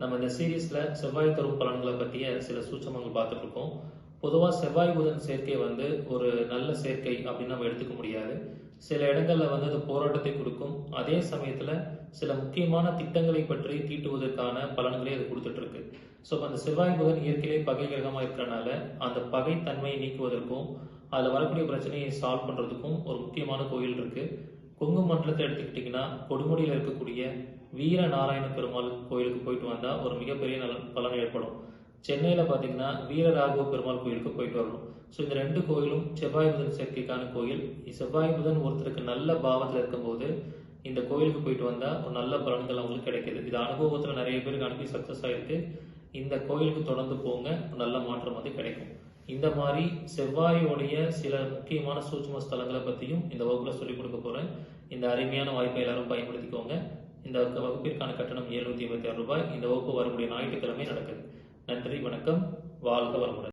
நம்ம இந்த சீரீஸ்ல செவ்வாய் தரும் பலன்களை பற்றிய சில சூட்சமங்கள் பார்த்துட்டு இருக்கோம் பொதுவாக செவ்வாய் புதன் சேர்க்கை வந்து ஒரு நல்ல சேர்க்கை அப்படின்னு நம்ம எடுத்துக்க முடியாது. சில இடங்களில் வந்து அது போராட்டத்தை கொடுக்கும். அதே சமயத்தில் சில முக்கியமான திட்டங்களை பற்றி தீட்டுவதற்கான பலன்களை அது கொடுத்துட்டு இருக்கு ஸோ அந்த செவ்வாய் புதன் இயற்கையிலே பகை கிரகமாக இருக்கிறனால அந்த பகை தன்மையை நீக்குவதற்கும் அதில் வரக்கூடிய பிரச்சனையை சால்வ் பண்ணுறதுக்கும் ஒரு முக்கியமான கோயில் இருக்குது கொங்கு மண்டலத்தை எடுத்துக்கிட்டிங்கன்னா கொடுமுடியில் இருக்கக்கூடிய வீர நாராயண பெருமாள் கோயிலுக்கு போயிட்டு வந்தால் ஒரு மிகப்பெரிய நல பலன் ஏற்படும். சென்னையில் பார்த்தீங்கன்னா வீரராகவ பெருமாள் கோயிலுக்கு போயிட்டு வரணும். ஸோ இந்த ரெண்டு கோயிலும் செவ்வாய் புதன் சக்திக்கான கோயில். செவ்வாய் புதன் ஒருத்தருக்கு நல்ல பாவத்தில் இருக்கும்போது இந்த கோயிலுக்கு போயிட்டு வந்தால் ஒரு நல்ல பலன்கள் அவங்களுக்கு கிடைக்கிது. இது அனுபவத்தில் நிறைய பேருக்கு அனுப்பி சக்ஸஸ் ஆகிருக்கு இந்த கோயிலுக்கு தொடர்ந்து போங்க நல்ல மாற்றம் வந்து கிடைக்கும். இந்த மாதிரி செவ்வாயோடைய சில முக்கியமான சூட்சும ஸ்தலங்களை பற்றியும் இந்த வகுப்பில் சொல்லிக் கொடுக்க போகிறேன் இந்த அருமையான வாய்ப்பை எல்லாரும் பயன்படுத்திக்கோங்க. இந்த வகுப்பிற்கான கட்டணம் எழுநூத்தி ஐம்பத்தி ஆறு ரூபாய். இந்த வகுப்பு வரக்கூடிய ஞாயிற்றுக்கிழமை நடக்குது. நன்றி வணக்கம். வாழ்க வரமுடன்